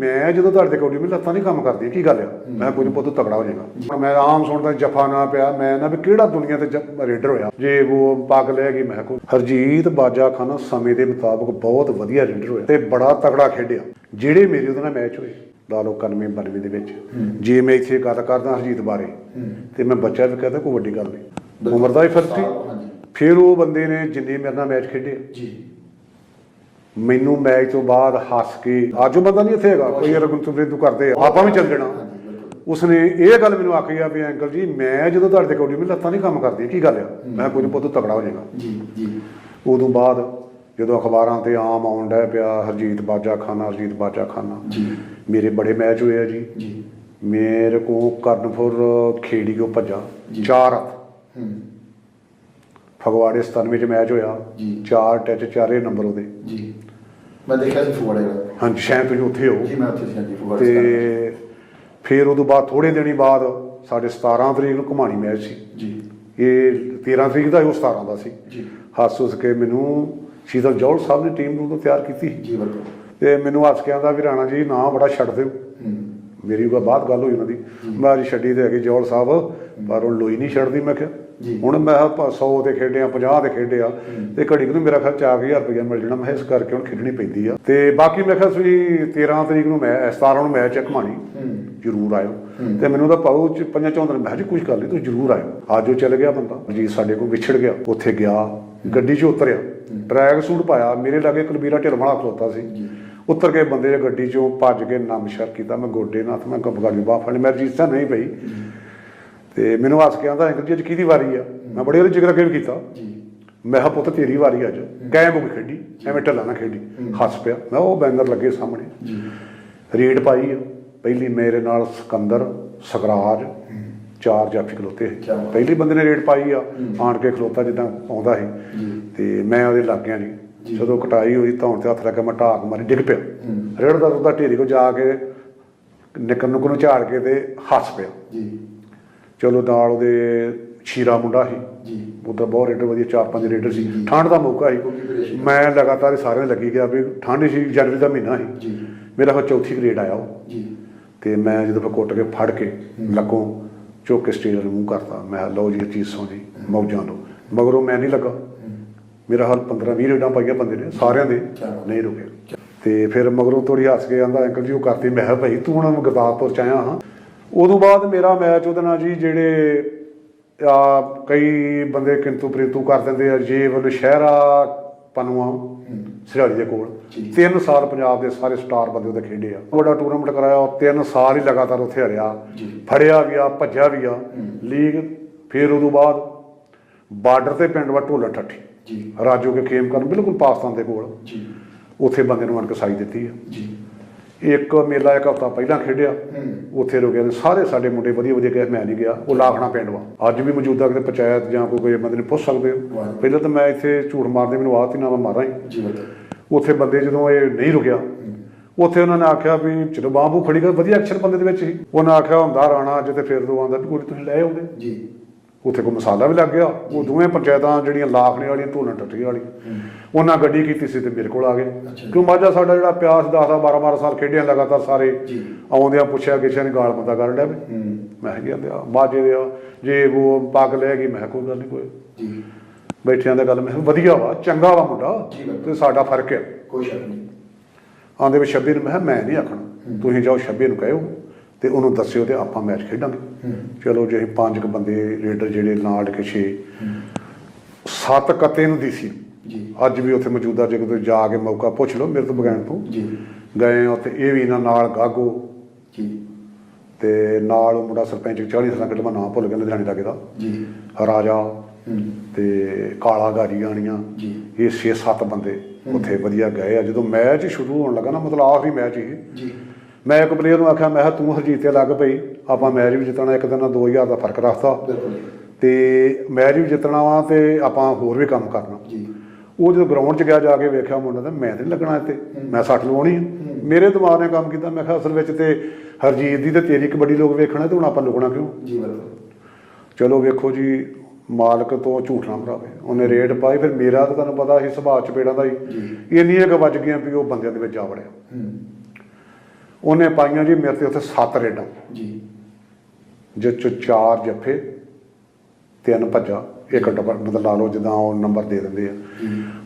ਮੈਂ ਜਦੋਂ ਤੁਹਾਡੇ ਕੋਲ ਮੈਂ ਲੱਤਾਂ ਨਹੀਂ ਕੰਮ ਕਰਦੀ ਕੀ ਗੱਲ ਆ? ਮੈਂ ਕੋਈ ਪੁੱਤ ਤਗੜਾ ਹੋ ਜਾਏਗਾ। ਮੈਂ ਆਮ ਸੁਣਦਾ ਜਫਾ ਨਾ ਪਿਆ ਮੈਂ ਨਾ ਵੀ ਕਿਹੜਾ ਦੁਨੀਆ ਤੇ ਰੇਡਰ ਹੋਇਆ? ਜੇ ਉਹ ਪੱਗ ਲੈ ਗਈ ਮੈਂ ਕੋ ਹਰਜੀਤ ਬਾਜਾ ਖਾਨਾ ਸਮੇਂ ਦੇ ਮੁਤਾਬਕ ਬਹੁਤ ਵਧੀਆ ਰੇਡਰ ਹੋਇਆ ਤੇ ਬੜਾ ਤਗੜਾ ਖੇਡਿਆ। ਜਿਹੜੇ ਮੇਰੇ ਉਹਦੇ ਨਾਲ ਮੈਚ ਹੋਏ ਲਾ ਲਓ 91 92 ਦੇ ਵਿੱਚ। ਜੇ ਮੈਂ ਇੱਥੇ ਗੱਲ ਕਰਦਾ ਹਰਜੀਤ ਬਾਰੇ ਤੇ ਮੈਂ ਬੱਚਾ ਵੀ ਕਹਿੰਦਾ ਕੋਈ ਵੱਡੀ ਗੱਲ ਨਹੀਂ। ਉਮਰ ਦਾ ਹੀ ਫ਼ਰਕ ਸੀ। ਫਿਰ ਉਹ ਬੰਦੇ ਨੇ ਜਿੰਨੇ ਮੇਰੇ ਨਾਲ ਮੈਚ ਖੇਡੇ ਜੀ। ਮੈਨੂੰ ਮੈਚ ਤੋਂ ਬਾਅਦ ਹੱਸ ਕੇ ਅੱਜ ਉਹ ਬੰਦਾ ਨਹੀਂ ਇੱਥੇ ਹੈਗਾ ਕੋਈ ਰਗੁਨ ਤੁਮਰੇ ਕਰਦੇ ਆ ਆਪਾਂ ਵੀ ਚੱਲ ਜਾਣਾ। ਉਸਨੇ ਇਹ ਗੱਲ ਮੈਨੂੰ ਆਖੀ ਆ ਵੀ ਅੰਕਲ ਜੀ ਮੈਂ ਜਦੋਂ ਤੁਹਾਡੇ ਕੋਲ ਮੈਂ ਲੱਤਾਂ ਨਹੀਂ ਕੰਮ ਕਰਦੀ ਕੀ ਗੱਲ ਆ? ਮੈਂ ਕਿਹਾ ਕੋਈ ਪੁੱਤ ਤਗੜਾ ਹੋ ਜਾਏਗਾ। ਜੀ ਜੀ। ਉਦੋਂ ਬਾਅਦ ਜਦੋਂ ਅਖਬਾਰਾਂ ਤੇ ਆਮ ਆਉਣ ਡਿਆ ਪਿਆ ਹਰਜੀਤ ਬਾਜਾ ਖਾਨਾ ਹਰਜੀਤ ਬਾਜਾ ਖਾਨਾ ਜੀ। ਮੇਰੇ ਬੜੇ ਮੈਚ ਹੋਏ ਆ ਜੀ। ਜੀ। ਮੇਰੇ ਕੋ ਕਰਨਪੁਰ ਖੇੜੀ ਕੋ ਭੱਜਾ ਜੀ। ਚਾਰ ਹੂੰ। ਫਗਵਾੜੇ 97 ਚ ਮੈਚ ਹੋਇਆ ਜੀ। ਚਾਰ ਟੱਚ ਚਾਰੇ ਨੰਬਰ ਉਹਦੇ। ਜੀ। ਮੈਂ ਦੇਖਿਆ ਸੀ ਫੁਵਾੜੇ ਵਾਲਾ ਹਾਂਜੀ ਸ਼ਾਇਦ ਤੁਸੀਂ ਉੱਥੇ ਹੋ। ਜੀ ਮੈਂ ਉੱਥੇ ਸੀ ਹਾਂਜੀ ਫੁਵਾੜੇ ਸਟਾਰ। ਤੇ ਫਿਰ ਉਦੋਂ ਬਾਅਦ ਥੋੜੇ ਦਿਨੀ ਬਾਅਦ ਸਾਡੇ 17 ਤਰੀਕ ਨੂੰ ਘੁਮਾਣੀ ਮੈਚ ਸੀ। ਜੀ। ਇਹ 13 ਤਰੀਕ ਦਾ ਉਹ 17 ਦਾ ਸੀ। ਜੀ। ਹੱਸ ਉਸ ਕੇ ਮੈਨੂੰ ਸ਼ੀਤਲ ਜੌਲ ਸਾਹਿਬ ਨੇ ਟੀਮ ਨੂੰ ਉਦੋਂ ਤਿਆਰ ਕੀਤੀ ਜੀ ਬਿਲਕੁਲ। ਤੇ ਮੈਨੂੰ ਹੱਸ ਕੇ ਆਂਦਾ ਵੀ ਰਾਣਾ ਜੀ ਨਾ ਬੜਾ ਛੱਡ ਦਿਓ। ਹੂੰ। ਮੇਰੀ ਕੋਈ ਬਾਤ ਗੱਲ ਹੋਈ ਉਹਨਾਂ ਦੀ। ਮੈਂ ਜੀ ਛੱਡੀ ਤੇ ਹੈਗੀ ਜੌਲ ਸਾਹਿਬ ਪਰ ਉਹ ਲੋਈ ਨਹੀਂ ਛੱਡਦੀ ਮੈਂ ਕਿਹਾ। ਹੁਣ ਮੈਂ 100 ਤੇ ਖੇਡਿਆ 50 ਤੇ ਖੇਡਿਆ ਤੇ ਘੜੀ ਨੂੰ ਮੇਰਾ ਖਰਚ 4000 ਰੁਪਏ ਮਿਲ ਜਾਣਾ। ਮੈਂ ਇਸ ਕਰਕੇ ਹੁਣ ਖੇਡਣੀ ਪੈਂਦੀ ਆ। ਤੇ ਬਾਕੀ ਮੈਂ ਕਿਹਾ ਤੁਸੀਂ 13 ਤਰੀਕ ਨੂੰ ਮੈਂ 17 ਨੂੰ ਮੈਚ ਹੈ। ਘਮਾਣੀ ਜਰੂਰ ਆਇਓ। ਤੇ ਮੈਨੂੰ ਤਾਂ ਪਾਉ ਚ ਪੰਜਾਂ ਚੌਂਦਰ ਮੈਂ ਕਿਹਾ ਜੀ ਕੁਝ ਕਰ ਲਈ ਤੂੰ ਜਰੂਰ ਆਇਓ। ਅੱਜ ਉਹ ਚੱਲ ਗਿਆ ਬੰਦਾ ਜੀ ਸਾਡੇ ਕੋਲ ਵਿਛੜ ਗਿਆ ਉੱਥੇ ਗਿਆ ਗੱਡੀ 'ਚ ਉਤਰਿਆ ਟਰੈਕ ਸੂਟ ਪਾਇਆ। ਮੇਰੇ ਲਾਗੇ ਕੁਲਬੀਰਾ ਢਿਲਮਣਾ ਖਲੋਤਾ ਸੀ। ਉਤਰ ਕੇ ਬੰਦੇ ਨੇ ਗੱਡੀ 'ਚੋਂ ਭੱਜ ਕੇ ਨਮਸ਼ਰ ਕੀਤਾ। ਮੈਂ ਗੋਡੇ ਨਾਲ ਮੈਂ ਗੱਬਗਾਲੀ ਬਾਹ ਫੜੀ ਮੈਂ ਰਜਿਸਟਰ ਨਹੀਂ ਪਈ। ਤੇ ਮੈਨੂੰ ਹੱਸ ਕੇ ਆਂਦਾ ਅੰਕਲ ਜੀ ਅੱਜ ਕਿਹਦੀ ਵਾਰੀ ਆ? ਮੈਂ ਬੜੇ ਵਾਰੀ ਜਿਗਰ ਅੱਗੇ ਵੀ ਕੀਤਾ। ਜੀ। ਮੈਂ ਕਿਹਾ ਪੁੱਤ ਤੇਰੀ ਵਾਰੀ ਅੱਜ। ਕੈਮ ਹੋ ਕੇ ਖੇਡੀ ਐਵੇਂ ਢੱਲਾ ਨਾ ਖੇਡੀ। ਹੱਸ ਪਿਆ। ਮੈਂ ਉਹ ਬੈਨਰ ਲੱਗੇ ਸਾਹਮਣੇ। ਜੀ। ਰੇਡ ਪਾਈ ਆ। ਪਹਿਲੀ ਮੇਰੇ ਨਾਲ ਸਿਕੰਦਰ ਸਕਰਾਜ ਚਾਰ ਜਾਫੀ ਖਲੋਤੇ। ਪਹਿਲੀ ਬੰਦੇ ਨੇ ਰੇਡ ਪਾਈ ਆ। ਆਣ ਕੇ ਖਲੋਤਾ ਜਿੱਦਾਂ ਆਉਂਦਾ ਸੀ। ਤੇ ਮੈਂ ਉਹਦੇ ਲੱਗ ਗਿਆ ਜੀ। ਜਦੋਂ ਕਟਾਈ ਹੋਈ ਧੌਣ ਤੇ ਹੱਥ ਕੇ ਮੈਂ ਢਾਕ ਮਾਰੀ ਡਿੱਗ ਪਿਆ। ਰੇੜ ਦਾ ਉਹਦਾ ਢੇਰੀ ਕੋ ਜਾ ਕੇ ਨਿਕਰ ਨੂੰ ਨੂੰ ਝਾੜ ਕੇ ਤੇ ਹੱਸ ਪਿਆ। ਜੀ। ਚਲੋ ਨਾਲ ਉਹਦੇ ਸ਼ੀਰਾ ਮੁੰਡਾ ਸੀ। ਜੀ। ਉਧਰ ਬਹੁਤ ਰੇਡਰ ਵਧੀਆ ਚਾਰ ਪੰਜ ਰੇਡਰ ਸੀ। ਠੰਡ ਦਾ ਮੌਕਾ। ਸੀ। ਮੈਂ ਲਗਾਤਾਰ ਸਾਰਿਆਂ ਨੂੰ ਲੱਗੀ ਗਿਆ ਵੀ ਠੰਡ ਸੀ ਜਨਵਰੀ ਦਾ ਮਹੀਨਾ ਸੀ। ਜੀ। ਮੇਰਾ ਫਿਰ ਚੌਥੀ ਗ੍ਰੇਡ ਆਇਆ ਉਹ। ਜੀ। ਤੇ ਮੈਂ ਜਦੋਂ ਫਿਰ ਕੁੱਟ ਕੇ ਫੜ ਕੇ ਲੱਗੋਂ ਚੁੱਕ ਕੇ ਸਟੇਜ ਮੂੰਹ ਕਰਤਾ। ਮੈਂ ਲਓ ਜੀ ਇਹ ਚੀਜ਼ ਸੌ ਜੀ ਮੌਜਾਂ ਲਓ ਮਗਰੋਂ ਮੈਂ ਨਹੀਂ ਲੱਗਾ। ਮੇਰਾ ਹਾਲ 15 20 ਰੇਡਾਂ ਪਾਈਆਂ ਬੰਦੇ ਨੇ ਸਾਰਿਆਂ ਦੇ। ਨਹੀਂ ਰੁਕੇ। ਤੇ ਫਿਰ ਮਗਰੋਂ ਥੋੜੀ ਹੱਸ ਕੇ ਆਂਦਾ ਅੰਕਲ ਜੀ ਉਹ ਕਰਤੀ। ਮੈਂ ਕਿਹਾ ਭਾਈ ਤੂੰ ਹੁਣ ਗੁਰਦਾਸਪੁਰ ਚ ਆਇਆ ਹਾਂ। ਉਦੋਂ ਬਾਅਦ ਮੇਰਾ ਮੈਚ ਉਹਦੇ ਨਾਲ ਜੀ ਜਿਹੜੇ ਆ ਕਈ ਬੰਦੇ ਕਿੰਤੂ ਪ੍ਰਿੰਤੂ ਕਰ ਦਿੰਦੇ ਆ ਜੇਵ ਨਸ਼ਹਿਰਾ ਪਨੂਆ ਸਿਰਾੜੀ ਦੇ ਕੋਲ। ਜੀ। ਤਿੰਨ ਸਾਲ ਪੰਜਾਬ ਦੇ ਸਾਰੇ ਸਟਾਰ ਬੰਦੇ ਉਹਦੇ ਖੇਡੇ ਆ। ਵੱਡਾ ਟੂਰਨਾਮੈਂਟ ਕਰਾਇਆ ਉਹ ਤਿੰਨ ਸਾਲ ਹੀ ਲਗਾਤਾਰ ਉੱਥੇ ਹਰਿਆ। ਫੜਿਆ ਵੀ ਆ ਭੱਜਿਆ ਵੀ ਆ। ਲੀਗ ਫਿਰ ਉਦੋਂ ਬਾਅਦ ਬਾਰਡਰ ਤੇ ਪਿੰਡ ਵਾ ਢੋਲਾ ਠੱਠੀ। ਜੀ। ਰਾਜੋ ਕੇ ਖੇਮ ਕਰਨ ਬਿਲਕੁਲ ਪਾਕਿਸਤਾਨ ਦੇ ਕੋਲ। ਜੀ। ਉੱਥੇ ਬੰਦੇ ਨੂੰ ਅਣਕ ਸਾਈ ਦਿੱਤੀ ਆ। ਜੀ। ਇੱਕ ਮੇਲਾ ਇੱਕ ਹਫ਼ਤਾ ਪਹਿਲਾਂ ਖੇਡਿਆ। ਹੂੰ ਉੱਥੇ ਰੁਕੇ ਨੇ ਸਾਰੇ ਸਾਡੇ ਮੁੰਡੇ ਵਧੀਆ ਵਧੀਆ ਗਏ ਮੈਂ ਨਹੀਂ ਗਿਆ ਉਹ ਲਾਖਣਾ ਪਿੰਡ ਵਾ। ਅੱਜ ਵੀ ਮੌਜੂਦਾ ਕਿਤੇ ਪੰਚਾਇਤ ਜਾਂ ਕੋਈ ਬੰਦੇ ਨੂੰ ਪੁੱਛ ਸਕਦੇ ਹੋ। ਪਹਿਲਾਂ ਤਾਂ ਮੈਂ ਇੱਥੇ ਝੂਠ ਮਾਰਦੇ ਮੈਨੂੰ ਆਦਤ ਹੀ ਨਾ ਮੈਂ ਮਾਰਾਂ ਹੀ। ਉੱਥੇ ਬੰਦੇ ਜਦੋਂ ਇਹ ਨਹੀਂ ਰੁਕਿਆ ਉੱਥੇ ਉਹਨਾਂ ਨੇ ਆਖਿਆ ਵੀ ਚਲੋ ਬਾਹੂ ਖੜੀ ਕਰ ਵਧੀਆ ਐਕਸ਼ਨ ਬੰਦੇ ਦੇ ਵਿੱਚ ਸੀ ਉਹਨਾਂ ਆਖਿਆ ਹੁੰਦਾ ਰਾਣਾ ਅੱਜ ਤੇ ਫਿਰ ਦੋ ਆਂਦਾ ਕੋਈ ਤੁਸੀਂ ਲੈ ਆਉਂਦੇ। ਜੀ। ਉੱਥੇ ਕੋਈ ਮਸਾਲਾ ਵੀ ਲੱਗ ਗਿਆ। ਉਹ ਦੋਵੇਂ ਪੰਚਾਇਤਾਂ ਜਿਹੜੀਆਂ ਲਾਖਣੇ ਵਾਲੀਆਂ ਢੋਲਣ ਟੱਟੀ ਵਾਲੀ ਉਹਨਾਂ ਗੱਡੀ ਕੀਤੀ ਸੀ ਤੇ ਮੇਰੇ ਕੋਲ ਆ ਗਏ। ਕਿਉਂ ਮਾਝਾ ਸਾਡਾ ਜਿਹੜਾ ਪਿਆਸ 10 10 12 12 ਸਾਲ ਖੇਡਿਆ ਲਗਾਤਾਰ ਸਾਰੇ। ਆਉਂਦਿਆਂ ਪੁੱਛਿਆ ਕਿਸੇ ਨੇ ਗਾਲ ਮਤਾ ਕਰ ਲਿਆ ਵੀ। ਮੈਂ ਕਿਹਾ ਆ ਮਾਝੇ ਦੇ ਆ ਜੇ ਉਹ ਪੱਗ ਲੈ ਗਈ ਮੈਂ ਕੋਈ ਗੱਲ ਨਹੀਂ ਕੋਈ। ਜੀ। ਬੈਠਿਆਂ ਦਾ ਗੱਲ ਮੈਂ ਵਧੀਆ ਵਾ ਚੰਗਾ ਵਾ ਮੁੰਡਾ। ਤੇ ਸਾਡਾ ਫ਼ਰਕ ਹੈ ਕੋਈ ਸ਼ੱਕ ਨਹੀਂ ਆਂਦੇ ਵੀ 26 ਨੂੰ ਮੈਂ ਮੈਂ ਨਹੀਂ ਆਖਣਾ। ਤੁਸੀਂ ਜਾਓ 26 ਨੂੰ ਕਹਿਓ। ਤੇ ਉਹਨੂੰ ਦੱਸਿਓ ਤੇ ਆਪਾਂ ਮੈਚ ਖੇਡਾਂਗੇ। ਚਲੋ ਜੇ ਅਸੀਂ ਪੰਜ ਕੁ ਬੰਦੇ ਰੇਡਰ ਜਿਹੜੇ ਨਾਲ ਕੇ 6 ਸੱਤ ਕੱਤੇ ਨੂੰ ਦੀ ਸੀ। ਜੀ। ਅੱਜ ਵੀ ਉੱਥੇ ਮੌਜੂਦਾ ਜੇ ਕੋਈ ਜਾ ਕੇ ਮੌਕਾ ਪੁੱਛ ਲਓ ਮੇਰੇ ਤੋਂ ਬਗੈਰ ਤੋਂ। ਜੀ। ਗਏ ਉੱਥੇ ਇਹ ਵੀ ਇਹਨਾਂ ਨਾਲ ਗਾਗੋ। ਜੀ। ਤੇ ਨਾਲ ਉਹ ਮੁੰਡਾ ਸਰਪੰਚ 40 ਸਾਲਾਂ ਮੈਂ ਨਾਮ ਭੁੱਲ ਗਿਆ ਲੁਧਿਆਣੇ ਦਾ ਜੀ। ਰਾਜਾ। ਤੇ ਕਾਲਾ ਗਾਰੀ ਆਣੀਆਂ। ਜੀ। ਇਹ 6-7 ਬੰਦੇ ਉੱਥੇ ਵਧੀਆ ਗਏ ਆ। ਜਦੋਂ ਮੈਚ ਸ਼ੁਰੂ ਹੋਣ ਲੱਗਾ ਨਾ ਮਤਲਬ ਆਖਰੀ ਮੈਚ ਹੀ ਜੀ। ਮੈਂ ਇੱਕ ਪਲੇਅਰ ਨੂੰ ਆਖਿਆ ਮੈਂ ਕਿਹਾ ਤੂੰ ਹਰਜੀਤ ਤੇ ਲੱਗ ਪਈ ਆਪਾਂ ਮੈਚ ਵੀ ਜਿੱਤਣਾ ਇੱਕ ਦਿਨ ਨਾਲ 2000 ਦਾ ਫ਼ਰਕ ਰੱਖਤਾ। ਤੇ ਮੈਚ ਵੀ ਜਿੱਤਣਾ ਵਾ ਤੇ ਆਪਾਂ ਹੋਰ ਵੀ ਕੰਮ ਕਰਨਾ। ਜੀ। ਉਹ ਜਦੋਂ ਗਰਾਊਂਡ 'ਚ ਗਿਆ ਜਾ ਕੇ ਵੇਖਿਆ ਮੁੰਡਾ ਤਾਂ ਮੈਂ ਤੇ ਨਹੀਂ ਲੱਗਣਾ ਇੱਥੇ ਮੈਂ ਸੱਟ ਲਵਾਉਣੀ ਮੇਰੇ ਦਿਮਾਗ ਨੇ ਕੰਮ ਕੀਤਾ ਮੈਂ ਕਿਹਾ ਅਸਲ ਵਿੱਚ ਤੇ ਹਰਜੀਤ ਦੀ ਤੇ ਤੇਰੀ ਕਬੱਡੀ ਲੋਕ ਵੇਖਣਾ ਤੇ ਹੁਣ ਆਪਾਂ ਲੁਕਣਾ ਕਿਉਂ? ਜੀ ਬਿਲਕੁਲ। ਚਲੋ ਵੇਖੋ ਜੀ ਮਾਲਕ ਤੋਂ ਝੂਠ ਨਾ ਭਰਾਵੇ ਉਹਨੇ ਰੇਡ ਪਾਈ ਫਿਰ ਮੇਰਾ ਤਾਂ ਤੁਹਾਨੂੰ ਪਤਾ ਸੀ ਸੁਭਾਅ ਚ ਪੇੜਾਂ ਦਾ ਹੀ। ਇੰਨੀਆਂ ਕੁ ਵੱਜ ਗਈਆਂ ਵੀ ਉਹ ਬੰਦਿਆਂ ਦੇ ਵਿੱਚ ਜਾ ਵੜਿਆ। ਉਹਨੇ ਪਾਈਆਂ ਜੀ ਮੇਰੇ ਤੇ ਉੱਥੇ 7 ਰੇਡਾਂ। ਜੀ। ਜਿਸ ਚ ਚਾਰ ਜੱਫੇ ਤਿੰਨ ਭੱਜਾ ਇੱਕ ਡਬਲ ਮਤਲਬ ਲਾ ਲਓ ਜਿੱਦਾਂ ਉਹ ਨੰਬਰ ਦੇ ਦਿੰਦੇ ਆ।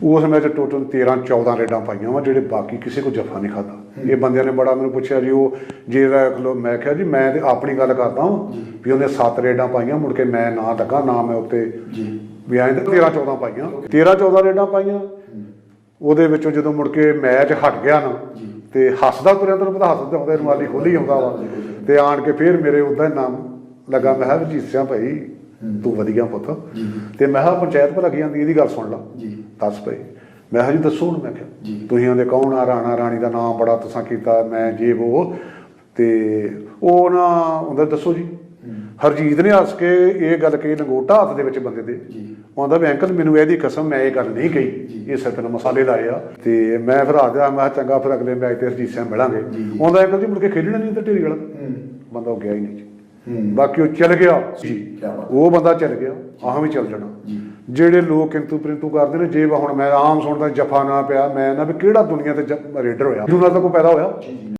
ਉਸ ਵਿੱਚ ਟੋਟਲ 13 14 ਰੇਡਾਂ ਪਾਈਆਂ ਵਾ ਜਿਹੜੇ ਬਾਕੀ ਕਿਸੇ ਕੋ ਜੱਫਾ ਨਹੀਂ ਖਾਦਾ ਇਹ ਬੰਦਿਆਂ ਨੇ ਬੜਾ ਮੈਨੂੰ ਪੁੱਛਿਆ ਜੀ ਉਹ ਜੇ ਰੱਖ ਲਓ ਮੈਂ ਕਿਹਾ ਜੀ ਮੈਂ ਤੇ ਆਪਣੀ ਗੱਲ ਕਰਦਾ ਹਾਂ। ਵੀ ਉਹਨੇ 7 ਰੇਡਾਂ ਪਾਈਆਂ ਮੁੜ ਕੇ ਮੈਂ ਨਾ ਲੱਗਾ ਨਾ ਮੈਂ ਉੱਤੇ ਜੀ। ਵੀ ਐਂ 13 14 ਪਾਈਆਂ। 13 14 ਰੇਡਾਂ ਪਾਈਆਂ। ਉਹਦੇ ਵਿੱਚੋਂ ਜਦੋਂ ਮੁੜ ਕੇ ਮੈਚ ਹਟ ਗਿਆ ਨਾ ਜੀ। ਤੇ ਹੱਸਦਾ ਤੁਰਿਆ ਤੈਨੂੰ ਪਤਾ ਹੱਸਦਾ ਆਉਂਦਾ ਰੁਮਾਲੀ ਖੋਲੀ ਆਉਂਦਾ ਵਾ। ਤੇ ਆਣ ਕੇ ਫਿਰ ਮੇਰੇ ਉਦਾਂ ਨਾਮ ਲੱਗਾ ਮੈਂ ਕਿਹਾ ਵਜੀਤ ਸਿੰਘ ਭਾਈ ਤੂੰ ਵਧੀਆ ਪੁੱਤ। ਤੇ ਮੈਂ ਕਿਹਾ ਪੰਚਾਇਤ ਭਲਾ ਕੀ ਜਾਂਦੀ ਇਹਦੀ ਗੱਲ ਸੁਣ ਲਾ। ਜੀ। ਦੱਸ ਭਾਈ। ਮੈਂ ਕਿਹਾ ਜੀ ਦੱਸੋ ਹੁਣ ਮੈਂ ਕਿਹਾ। ਤੁਸੀਂ ਆਂਦੇ ਕੌਣ ਆ ਰਾਣਾ ਰਾਣੀ ਦਾ ਨਾਮ ਬੜਾ ਤੁਸੀਂ ਕੀਤਾ ਮੈਂ ਜੇ ਉਹ ਤੇ ਉਹ ਨਾ ਹੁੰਦਾ ਦੱਸੋ ਜੀ। ਹਰਜੀਤ ਨੇ ਹੱਸ ਕੇ ਇਹ ਗੱਲ ਕਹੀ ਲੰਗੋਟਾ ਹੱਥ ਦੇ ਵਿੱਚ ਬੰਦੇ ਦੇ। ਜੀ। ਆਉਂਦਾ ਵੀ ਅੰਕਲ ਮੈਨੂੰ ਇਹਦੀ ਕਸਮ ਮੈਂ ਇਹ ਗੱਲ ਨਹੀਂ ਕਹੀ। ਇਹ ਸਿਰਫ ਨਾ ਮਸਾਲੇ ਲਾਏ ਆ। ਤੇ ਮੈਂ ਫਿਰ ਆ ਗਿਆ ਮੈਂ ਚੰਗਾ ਫਿਰ ਅਗਲੇ ਮੈਚ ਤੇ ਹਰਜੀਤ ਸਿੰਘ ਮਿਲਾਂਗੇ। ਆਉਂਦਾ ਅੰਕਲ ਜੀ ਮੁੜ ਕੇ ਖੇਡਣਾ ਨਹੀਂ ਤੇ ਢੇਰੀ ਵਾਲਾ ਬੰਦਾ ਉਹ ਗਿਆ ਹੀ ਨਹੀਂ। ਬਾਕੀ ਉਹ ਚੱਲ ਗਿਆ। ਜੀ। ਉਹ ਬੰਦਾ ਚੱਲ ਗਿਆ। ਆਹ ਵੀ ਚੱਲ ਜਾਣਾ। ਜਿਹੜੇ ਲੋਕ ਕਿੰਤੂ ਪ੍ਰਿੰਤੂ ਕਰਦੇ ਨੇ ਜੇ ਹੁਣ ਮੈਂ ਆਮ ਸੁਣਦਾ ਜਫਾ ਨਾ ਪਿਆ ਮੈਂ ਨਾ ਵੀ ਕਿਹੜਾ ਦੁਨੀਆ ਤੇ ਰੇਡਰ ਹੋਇਆ। ਜੂਨਾ ਤਾਂ ਕੋਈ ਪੈਦਾ ਹੋਇਆ।